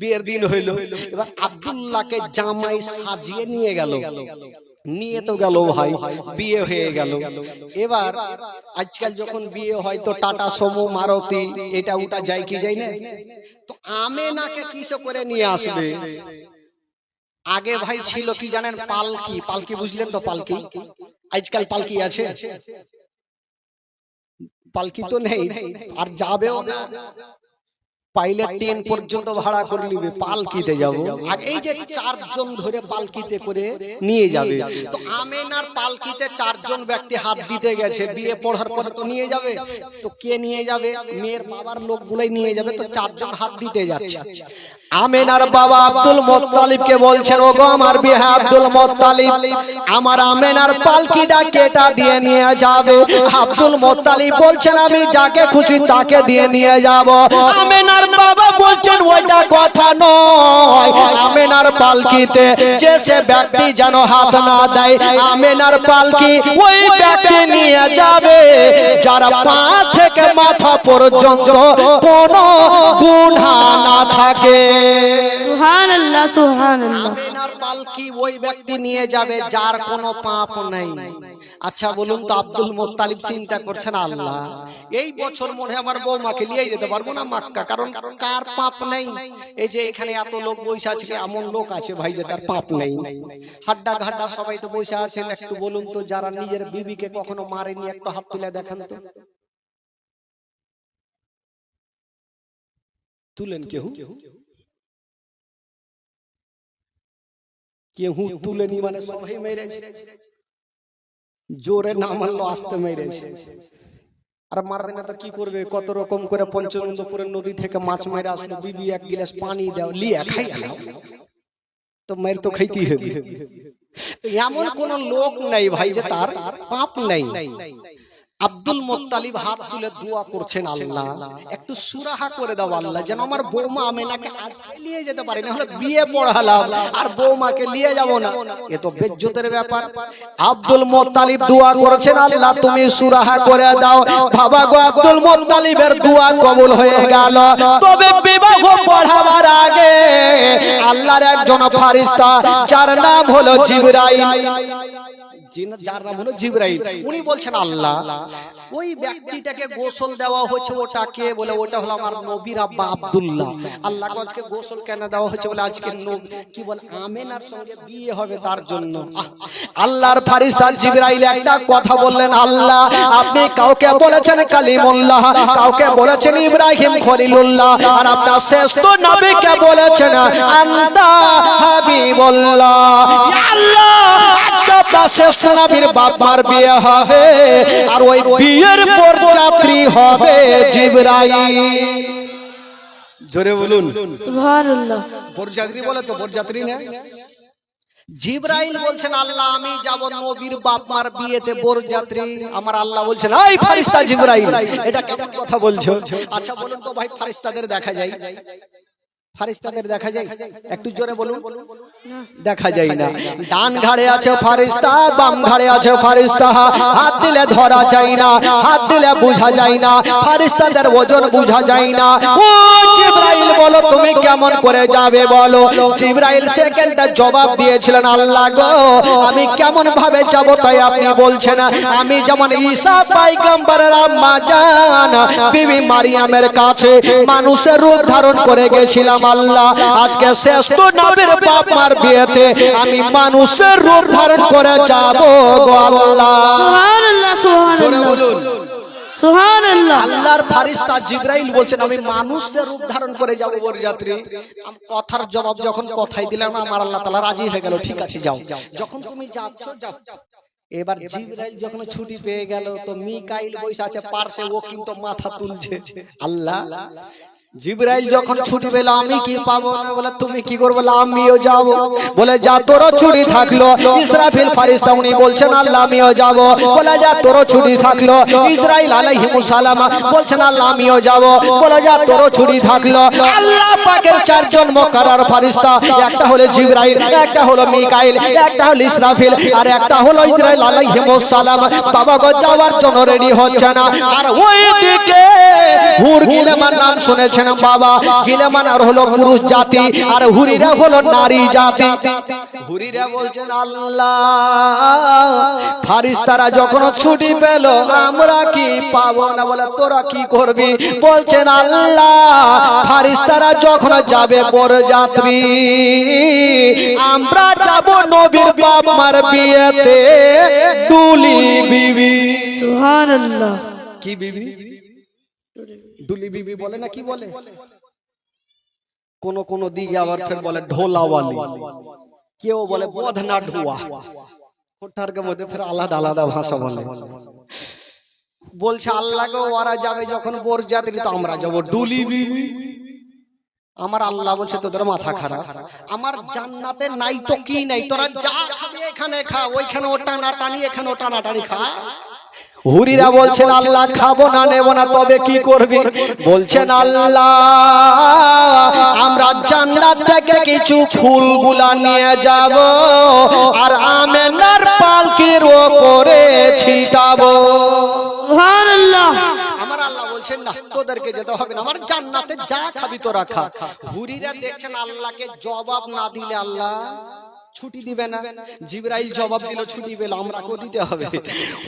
বিয়ের দিন হইল, এবার আব্দুল্লাহকে জামাই সাজিয়ে নিয়ে গেল। নিয়ে তো গেল ভাই, বিয়ে হয়ে গেল। এবার আজকাল যখন বিয়ে হয় তো টাটা, সমু, মারুতি, এটা ওটা যায় কি যায় না? তো আমেনাকে কিসে করে নিয়ে আসবে? আগে ভাই ছিল কি জানেন, পালকি। পালকি বুঝলেন তো পালকি? আজকাল পালকি আছে? পালকি তো নেই, আর যাবেও না। পাইলে ট্রেন পর্যন্ত ভাড়া করে নিবে পালকিতে যাব। আর এই যে চারজন ধরে পালকিতে করে নিয়ে যাবে। তো আমেনার পালকিতে চারজন ব্যক্তি হাত দিতে গেছে বিয়ে পড়ার পরে তো নিয়ে যাবে। তো কে নিয়ে যাবে? মেয়ের বাবার লোকগুলাই নিয়ে যাবে। তো চারজন হাত দিতে যাচ্ছে। আমেনার বাবা আব্দুল মোত্তালিবকে বলছেন ওগো আমার বিহা আব্দুল মোত্তালিব আমার আমেনার পালকিটা কেটা দিয়ে নিয়ে যাবে? আব্দুল মোত্তালিব বলছেন আমি যাকে খুশি তাকে দিয়ে নিয়ে যাব আমেনার বাবা বলছেন ওইটা কথা নয়। আমেনার পালকিতে যে সে ব্যক্তি যেন হাত না দেয় আমেনার পালকি ওই ব্যক্তি নিয়ে যাবে। যারা পা থেকে মাথা পর্যন্ত কোনো গুণা না থাকে। সুহান আল্লাহ সুহান আল্লাহ আমেনার পালকি ওই ব্যক্তি নিয়ে যাবে যার কোনো পাপ নাই। আচ্ছা বলুন তো আব্দুল মোত্তালিব চিন্তা করছেন আল্লাহ। এই বছর মনে আমার বৌমাকে নিয়ে যেতে পারব না মাক্কা, কারণ কার পাপ নেই? এই যে এখানে এত লোক বসে আছে, এমন লোক আছে ভাই যে তার পাপ নেই। হাড্ডা ঘাড্ডা সবাই তো বসে আছেন, একটু বলুন তো যারা নিজের বিবিকে কখনো মারেনি, একটু হাত তুলে দেখান তো। তুলেন কেউ কেহু তুলেনি মানে সবাই মেরেছে? জোরে না মানলো আস্তে মেরেছে। আর মারবে না তো কি করবে? কত রকম করে পঞ্চনন্দপুরের নদী থেকে মাছ মারা আসলো। বিবি এক গিলাস পানি দাও, লিয়া খাই দাও তো মের তো খাইতেই হবে। এমন কোন লোক নাই ভাই যে তার পাপ নাই। আব্দুল মোত্তালিব হাত তুলে দোয়া করছেন আল্লাহ। একটু সুরাহা করে দাও আল্লাহ যেন আমার বৌমা আমেনাকে আজকে নিয়ে যেতে পারে না হলে বিয়ে পড়ালাম আর বৌমাকে নিয়ে যাব না। এ তো বেজ্জতের ব্যাপার। আব্দুল মোত্তালিব দোয়া করেছেন আল্লাহ তুমি সুরাহা করে দাও। বাবা গো আব্দুল মোত্তালিবের দোয়া কবুল হয়ে গেল। তবে বিবাহ পড়াবার আগে আল্লাহর একজন ফারিস্তা যার নাম হলো জিবরাইল। যার নাম হলো জিবরাইল। উনি বলছেন আল্লাহ ওই ব্যক্তিটাকে গোসল দেওয়া হচ্ছে ওটা কে বলে ওটা হলো আমার নবীর আব্বা আব্দুল্লাহ। আল্লাহ আজকে গোসল কেন দেওয়া হচ্ছে বলে আজকে কি বলে আমেনার সঙ্গে বিয়ে হবে তার জন্য। আল্লাহর ফারিস্তা জিবরাইল একটা কথা বললেন আল্লাহ। আপনি কাউকে বলেছেন কালিমুল্লাহ? কাউকে বলেছেন ইব্রাহিম খলিলুল্লাহ? আর আপনার শ্রেষ্ঠ নবীকে বলেছেন আন্তা হাবিবুল্লাহ। আল্লাহ! আজকে শ্রেষ্ঠ নবীর বাবার বিয়ে হবে আর ওই বিয়ের পর যাত্রী হবে জিবরাইল। জোরে বলুন। বরযাত্রী বলে তো বরযাত্রী না। জিব্রাইল বলছেন আল্লাহ আমি যাব নবীর বাপ মার বিয়েতে বরযাত্রী আমার আল্লাহ বলছেন এই ফারিস্তা জিব্রাইল এটা কেমন কথা বলছো? আচ্ছা বলুন তো ভাই ফারিস্তাদের দেখা যায়। ফারিস্তাদের দেখা যায়। একটু জোরে বলুন। দেখা যায় না। ডান ঘাড়ে আছে ফারিস্তা বাম ঘাড়ে আছে ফারিস্তা। হাত দিলে ধরা যায় না। হাত দিলে বোঝা যায় না। ফারিস্তাদের ওজন বোঝা যায় না। ও জিব্রাইল বলো তুমি কেমন করে যাবে বলো। জিব্রাইল সেকেন্ডটা জবাব দিয়েছিলেন আল্লাহ গো আমি কেমন ভাবে যাব তাই আপনি বলছেন? আমি যেমন ঈসা পাইগম্বরের আম্মা জান বিবি মারিয়ামের কাছে মানুষের রূপ ধারণ করে গেছিলাম। আল্লাহ আজকে শ্রেষ্ঠ নবীর বাপ মার বিয়েতে আমি মানুষের রূপ ধারণ করে যাব গো আল্লাহ। আল্লাহ বলুন। সুহান আল্লাহর ফারিস্তা জিব্রাইল বলছেন আমি মানুষের রূপ ধারণ করে যাব বরযাত্রী আম- কথার জবাব যখন কথাই দিলাম আমার আল্লাহ তাআলা রাজি হয়ে গেল ঠিক আছে যাও। যখন তুমি যাচ্ছ যাও। এবার জিব্রাইল যখন ছুটি পেয়ে গেল তো মিকাইল বসে আছে পার্শ্বে ও কিন্তু মাথা তুলছে। আল্লাহ জিব্রাইল যখন ছুটি পেল আমি কি পাবো? না বলে তুমি কি করব? আমিও যাব। বলে যা তোরও ছুটি থাকল। ইসরাফিল ফারিস্তা উনি বলছেন আল্লাহ আমিও যাব। বলে যা তোরও ছুটি থাকল। ইসরাইল আলাইহিমুস সালাম বলছেন আল্লাহ আমিও যাব। বলে যা তোরও ছুটি থাকল। আল্লাহ পাকের চারজন মোকাররার ফারিস্তা একটা হলো জিব্রাইল একটা হলো মিকাইল একটা হলো ইসরাফিল আর একটা হলো ইসরাইল আলাইহিমুস সালাম। বাবা গো যাওয়ার জন্য রেডি হচ্ছে না। আর ওই দিকে হুর গিলেমার নাম শুনেছেন বলছেন বাবা? গিলেমান আর হলো পুরুষ জাতি আর হুরিরা হলো নারী জাতি। হুরিরা বলছেন আল্লাহ ফারিস্তারা যখন ছুটি পেল আমরা কি পাবো না? বলে তোরা কি করবি? বলছেন আল্লাহ ফারিস্তারা যখন যাবে বরযাত্রী আমরা যাব নবীর বাপ মার বিয়েতে। ডুলি বিবি। সুবহানাল্লাহ। কি বিবি? ডুলি বিবি বলে না কি বলে? কোন কোন দিকে আবার ফের বলে ঢোলাওয়ালি। কেউ বলে বধনা ঢুয়া। মধ্যে ফের আলাদা আলাদা ভাষা বলে। বলছে আল্লাহকে ওরা যাবে যখন বোর জাতির তো আমরা যাব ডুলি বিবি। আমার আল্লাহ বলছে তোদের মাথা খারাপ। আমার জান্নাতে নাই তো কি নাই? তোরা যা খাবি এখানে খা ওইখানে ও টানা টানি এখানে ও টানা টানি খা। হুরিরা বলছেন আল্লাহ খাব না নেব না তবে কি করবি? বলছেন আল্লাহ আমরা জান্নাত থেকে কিছু ফুলগুলা নিয়ে যাব আর আমেনার পালকির ওপরে ছিটাবো। সুবহানাল্লাহ। আমার আল্লাহ বলছেন না তোদেরকে যেতে হবে না আমার জান্নাতে যা খাবি তোরা খা। হুরিরা দেখছেন আল্লাহকে জবাব না দিলে আল্লাহ ছুটি দিবে না। জিবরাইল জবাব দিল ছুটি পেল আমরা কো দিতে হবে?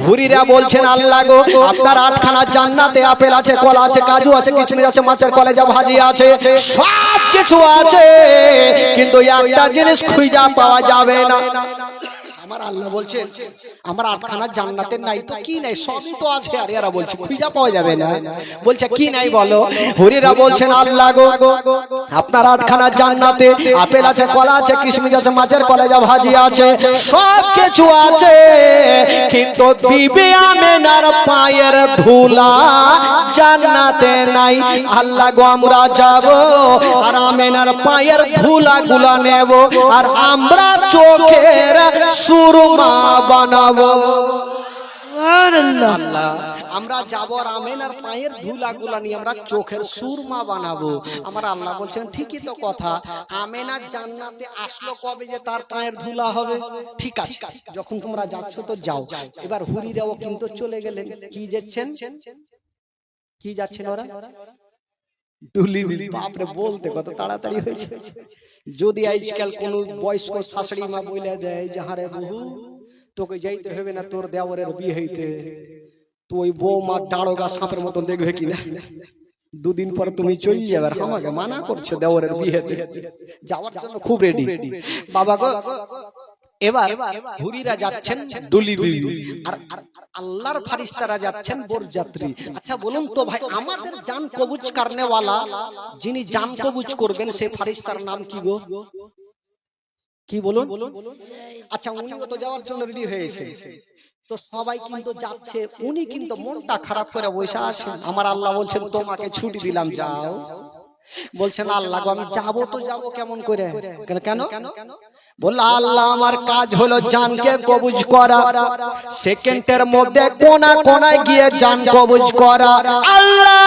হুরিরা বলছেন আল্লাহ গো আপনার আটখানা জান্নাতে আপেল আছে কলা আছে কাজু আছে কিচমিচ আছে মাছের কলেজা ভাজি আছে সব কিছু আছে কিন্তু একটা জিনিস খুঁজা পাওয়া যাবে না। আমার আল্লাহ আমার আটখানা জান্নাতের নাই তো কি নাই? সবই তো আছে। আর এরা বলছে, খুঁজা পাওয়া যাবে না। বলছে, কি নাই বলো? হরিরা বলছেন আল্লাহ গো, আপনার আটখানা জান্নাতে আপেল আছে, কলা আছে, কিশমিশ আছে, মাছের কলেজা ভাজি আছে সব কিছু আছে। কিন্তু আমেনার পায়ের ধুলা জান্নাতে নাই। আল্লাহ গো, আমরা যাব আর আমেনার পায়ের ধুলা গুলা নেব। আর আমরা চোখের সুরমা বানাবো। আল্লাহ আমরা যাব আর পায়ের ধুলা গুলা নিয়ে আমরা চোখের সুরমা বানাবো। আমার আল্লাহ বলছেন ঠিকই তো কথা। আমেনা জান্নাতে আসলো কবে যে তার পায়ের ধুলা হবে? ঠিক আছে। যখন তোমরা যাচ্ছ তো যাও। এবার হুরিরাও কিন্তু চলে গেলেন। কি যাচ্ছেন? কি যাচ্ছেন ওরা? ডুলি বাপরে বলতে কত তাড়াতাড়ি হয়েছে। যদি আজকাল কোন বয়স্ক শাশুড়ি মা বলে দেয় যাহারে বহু তোকে যাইতে হবে না তোর দেওয়ারের বিয়ে হইতে তো ওই বউ মা ডাড়োগা সাপের মতন দেখবে কিনা? দুদিন পর তুমি চলে যাবে আমাকে মানা করছ দেওয়ারের বিয়েতে। যাওয়ার জন্য খুব রেডি বাবা গো এবার হুরিরা যাচ্ছেন ডুলি বিবি আর আল্লাহর ফারিস্তারা যাচ্ছেন বরযাত্রী। আচ্ছা বলুন তো ভাই আমাদের জান কবুজ কারনেওয়ালা যিনি জান কবুজ করবেন সেই ফারিস্তার নাম কি গো? কি বলুন? আচ্ছা উনিও তো যাওয়ার জন্য রেডি হয়েছে। তো সবাই কিন্তু যাচ্ছে উনি কিন্তু মনটা খারাপ করে বসে আছেন। আমার আল্লাহ বলছেন তোমাকে ছুটি দিলাম যাও। বলছেন আল্লাহ আমি যাব তো যাব কেমন করে? কেন বলল আল্লাহ আমার কাজ হলো জানকে কবুজ করা সেকেন্ডের মধ্যে কোনা কোনায় গিয়ে জান কবুজ করা। আল্লাহ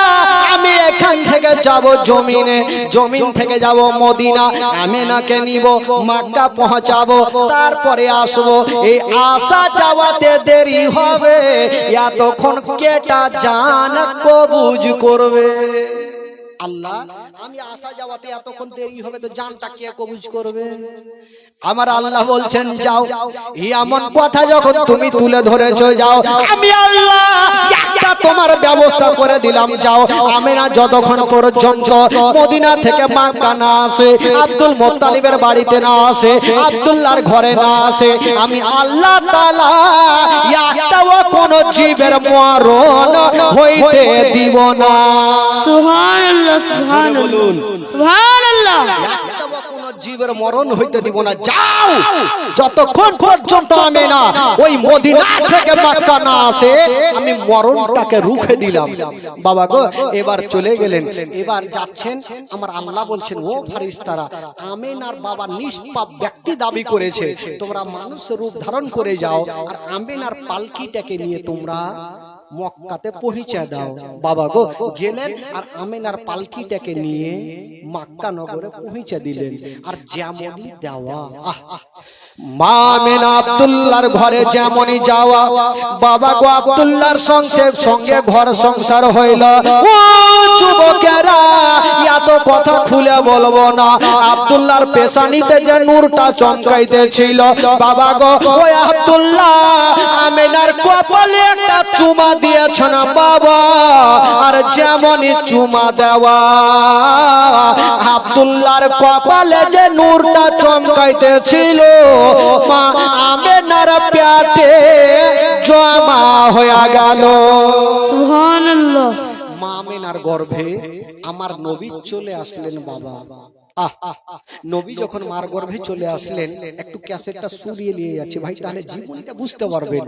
আমি এখান থেকে যাব জমিনে জমিন থেকে যাব মদিনা আমি আমেনাকে নিব মাক্কা পৌঁছাবো তারপরে আসব। এই আশা যাওয়াতে দেরি হবে এতক্ষণ কেটা জান কবুজ করবে। আল্লাহ আমি আসা যাওয়াতে এতক্ষণ দেরি হবে তো জানটা কে কবুজ করবে? আমার আল্লাহ বলছেন যাও এমন কথা যখন তুমি তুলে ধরেছো যাও আমি আল্লাহ তোমার ব্যবস্থা করে দিলাম যাও আমি না যতক্ষণ পর্যন্ত মদিনা থেকে মাক্কা না আসে আব্দুল মোত্তালিবের বাড়িতে না আসে আব্দুল্লাহর ঘরে না আসে আমি আল্লাহ তাআলা একটাও কোন জীবের মরণ হইতে দিব না। সুবহানাল্লাহ সুবহানাল্লাহ সুবহানাল্লাহ। জীবের মরণ হইতে দিব না। যাও! যতক্ষণ পর্যন্ত আমি না ওই মদিনা থেকে মক্কা না আসে আমি মরণটাকে রুখে দিলাম। বাবা গো এবার চলে গেলেন। এবার যাচ্ছেন আমার আল্লাহ বলছেন ও ফারিস্তারা আমেনার বাবা নিষ্পাপ ব্যক্তি দাবি করেছে তোমরা মানুষ রূপ ধারণ করে যাও আর আমেনার পালকিটাকে নিয়ে তোমরা মক্কাতে পৌঁছে দাও। বাবা গো গেলেন আর আমেনার পালকিটাকে নিয়ে মক্কা নগরে পৌঁছে দিলেন। আর যেমনই দেওয়া। আহ, আব্দুল্লাহর ঘরে যেমনই যাওয়া, বাবা গো আব্দুল্লাহর সঙ্গে সঙ্গে ঘর সংসার হইল। এত কথা খুলে বলব না। আব্দুল্লাহর পেশানিতে যে নূরটা বাবা গো আব্দুল্লাহ আমেনার কপালে একটা চুমা বাবা। আর যেমনই চুমা দেওয়া, আব্দুল্লাহর কপালে যে নূরটা চমকাইতেছিল মা আমেনার পেটে জমা হয়ে গেল। সুবহানাল্লাহ। মা আমেনার গর্ভে আমার নবী চলে আসলেন বাবা। নবী যখন মার গর্ভে চলে আসলেন একটু ক্যাসেটটা সুরিয়ে নিয়ে যাচ্ছে। ভাই তাহলে জীবনটা বুঝতে পারবেন।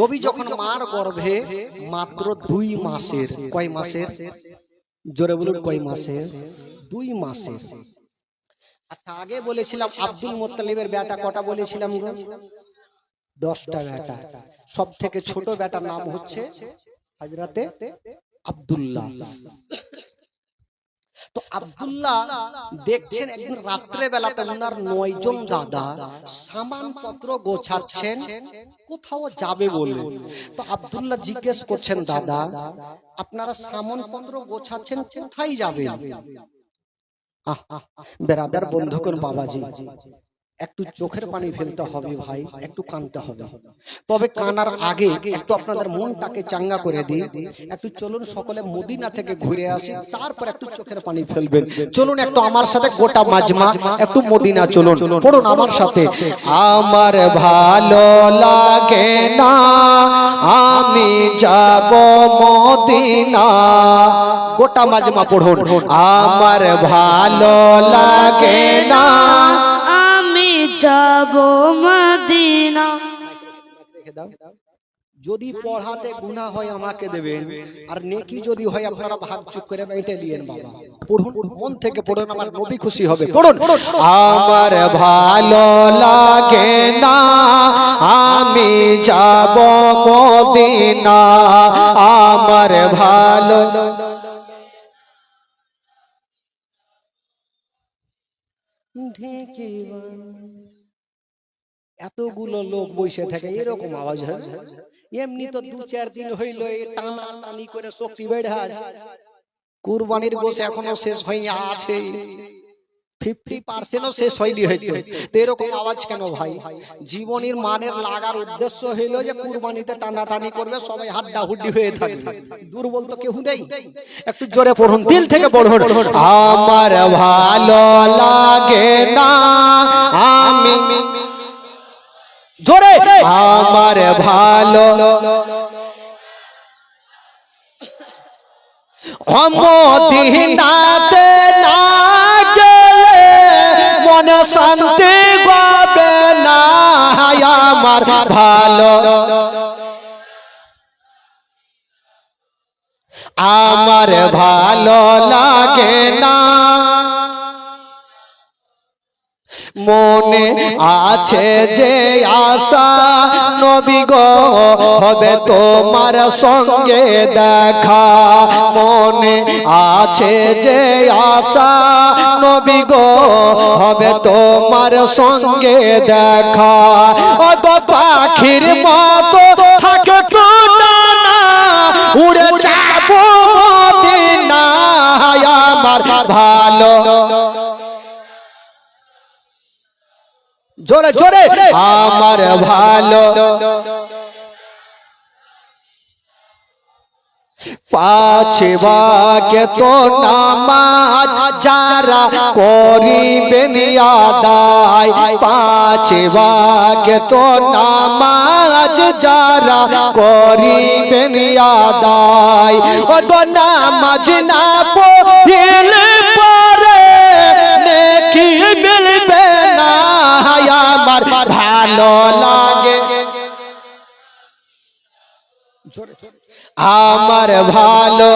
নবী যখন মার গর্ভে মাত্র দুই মাসের কয় মাসের? জোরে বলুন কয় মাসের? দুই মাসের। আচ্ছা আগে বলেছিলাম আব্দুল মোত্তালিবের বেটা কটা বলেছিলাম গো? দশটা বেটা সব থেকে ছোট বেটার নাম হচ্ছে হাজরাতে আব্দুল্লাহ। তো আব্দুল্লাহ দেখছেন একদিন রাত্রে বেলাতে ওনার নয়জন দাদা সামান পত্র গোছাচ্ছেন। কোথাও যাবে বলে তো আব্দুল্লাহ জিজ্ঞেস করছেন দাদা আপনারা সামান পত্র গোছাচ্ছেন কোথায় যাবেন? আহ, বেরাদার বন্ধুকন বাবাজি? একটু চোখের পানি ফেলতে হবে ভাই একটু কানতে হবে। তবে কানার আগে একটু আপনাদের মনটাকে চাঙ্গা করে দিই একটু চলুন সকলে মদিনা থেকে ঘুরে আসি তারপর একটু চোখের পানি ফেলবেন। চলুন একটু আমার সাথে গোটা মাজমা একটু মদিনা চলুন। পড়ুন আমার সাথে। আমার ভালো লাগে না আমি যাব মদিনা। গোটা মাজমা পড়ুন। আমার ভালো লাগে না। যাব মদিনা। যদি পড়াতে গুনাহ হয় আমাকে দেবেন আর নেকি যদি হয় আপনারা ভাগ চুক করে বেঁটে নিয়েন বাবা। পড়ুন মন থেকে পড়ুন আমার নবী খুশি হবে। পড়ুন। আমার ভালো লাগে না আমি যাব মদিনা আমার ভালো ঢেকে এতগুলো লোক বসে থাকে এরকম আওয়াজ হয়? এমনি তো দু চার দিন হইল টানা টানি করে শক্তি বেড়ে আছে। কুরবানির গোস এখনও শেষ হয়ে আছে। ফিফটি পার্সেন্টও শেষ হয়নি হয়তো। তো এরকম আওয়াজ কেন ভাই? জীবনের মানের লাগার উদ্দেশ্য হইল যে কুরবানিতে টানাটানি করবে সবাই হাড্ডা হুড্ডি হয়ে থাকবে। দুর্বল তো কেউ নেই। একটু জোরে পড়ুন দিল থেকে পড়ুন আমার ভালো লাগে না আমি জোরে। আমার ভালো। অমদিনাতে না গেলে মনে শান্তি পাবে না। আমার ভালো। আমার ভালো লাগে না। মনে আছে যে আশা, নবী গো, হবে তোমার সঙ্গে দেখা। মনে আছে যে আশা, নবী গো, হবে তোমার সঙ্গে দেখা। গো পাখির মতো থাকে উড়ে যাব মদিনা আমার ভালো। জোরে জোরে। আমার ভালো। পাছে বাকে তো নামাজ যারা করিবেন আদায়। পাছে বাকে তো নামাজ যারা করিবেন আদায়। ও তো নামাজ আমার ভালো।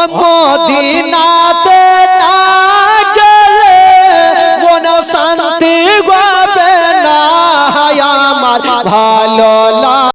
অমদিনাতে না গেলে মন শান্তি পাবে